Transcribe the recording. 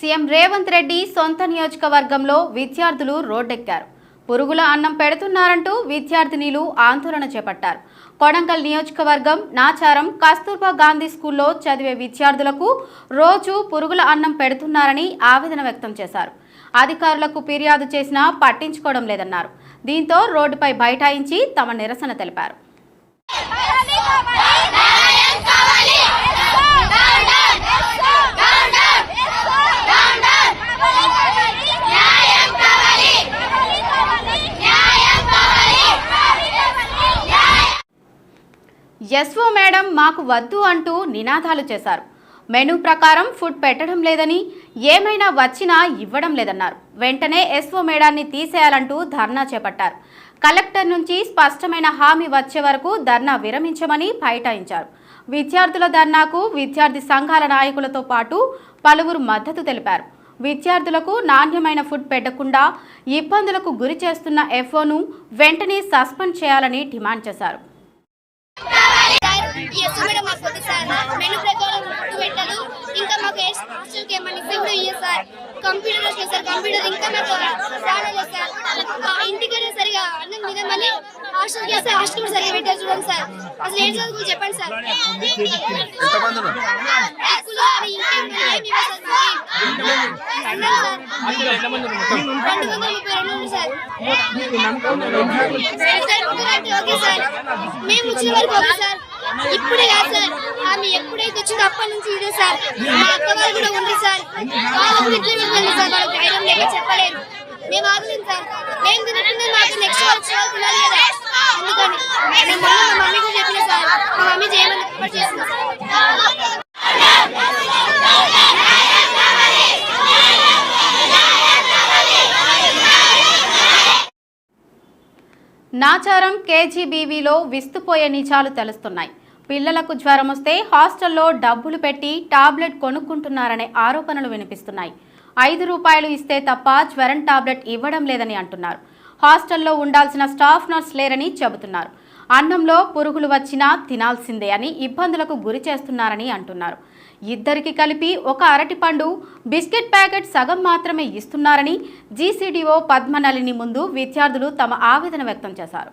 CM Revanth Reddy సొంత నియోజకవర్గంలో విద్యార్థులు రోడ్డెక్కారు. పురుగుల అన్నం పెడుతున్నారంటూ విద్యార్థినీలు ఆందోళన చేపట్టారు. కొడంగల్ నియోజకవర్గం నాచారం కస్తూర్బా గాంధీ స్కూల్లో చదివే విద్యార్థులకు రోజు పురుగుల అన్నం పెడుతున్నారని ఆవేదన వ్యక్తం చేశారు. అధికారులకు ఫిర్యాదు చేసినా పట్టించుకోవడం లేదన్నారు. దీంతో రోడ్డుపై బైఠాయించి తమ నిరసన తెలిపారు. ఎస్ఓ మేడం మాకు వద్దు అంటూ నినాదాలు చేశారు. మెనూ ప్రకారం ఫుడ్ పెట్టడం లేదని ఏమైనా వచ్చినా ఇవ్వడం లేదన్నారు. వెంటనే ఎస్ఓ మేడాన్ని తీసేయాలంటూ ధర్నా చేపట్టారు. కలెక్టర్ నుంచి స్పష్టమైన హామీ వచ్చే వరకు ధర్నా విరమించమని బైఠాయించారు విద్యార్థుల ధర్నాకు విద్యార్థి సంఘాల నాయకులతో పాటు పలువురు మద్దతు తెలిపారు. విద్యార్థులకు నాణ్యమైన ఫుడ్ పెట్టకుండా ఇబ్బందులకు గురి చేస్తున్న ఎఫ్ఓను వెంటనే సస్పెండ్ చేయాలని డిమాండ్ చేశారు. కంప్యూటర్ వస్తుంది సార్ కంప్యూటర్ ఇంకా నాకు రాలేదు సార్ ఆ ఇంటికైనా సరిగా అన్నం తినమని హాస్టల్కి వస్తే హాస్టల్ కూడా సరిగా పెట్టారు చూడండి సార్. అసలు ఏం చదువుకో చెప్పండి సార్. సార్. మేము వచ్చిన వరకు ఓకే సార్. ఇప్పుడే కాదు సార్. ఆమె ఎప్పుడైతే వచ్చిందో అప్పటి నుంచి ఇదే సార్. మా అక్క వాళ్ళు కూడా ఉంది సార్. వాళ్ళకు ఇట్లా వెళ్ళండి సార్? వాళ్ళకి ధైర్యం లేక చెప్పలేరు. మేము ఆగలేము సార్. మేము తినకుండా మాకు నెక్స్ట్ వాళ్ళు తినాలి కదా. అందుకని మేము మా మమ్మీ కూడా చెప్పిన సార్. మా మమ్మీ చేయమని రిక్వెస్ట్ చేసింది సార్. నాచారం కేజీబీవీలో విస్తుపోయే నిజాలు తెలుస్తున్నాయి. పిల్లలకు జ్వరం వస్తే హాస్టల్లో డబ్బులు పెట్టి టాబ్లెట్ కొనుక్కుంటున్నారనే ఆరోపణలు వినిపిస్తున్నాయి. ఐదు రూపాయలు ఇస్తే తప్ప జ్వరం టాబ్లెట్ ఇవ్వడం లేదని అంటున్నారు. హాస్టల్లో ఉండాల్సిన స్టాఫ్ నర్స్ లేరని చెబుతున్నారు. అన్నంలో పురుగులు వచ్చినా తినాల్సిందే అని ఇబ్బందులకు గురి చేస్తున్నారని అంటున్నారు. ఇద్దరికి కలిపి ఒక అరటిపండు బిస్కెట్ ప్యాకెట్ సగం మాత్రమే ఇస్తున్నారని జీసీడీఓ పద్మనలిని ముందు విద్యార్థులు తమ ఆవేదన వ్యక్తం చేశారు.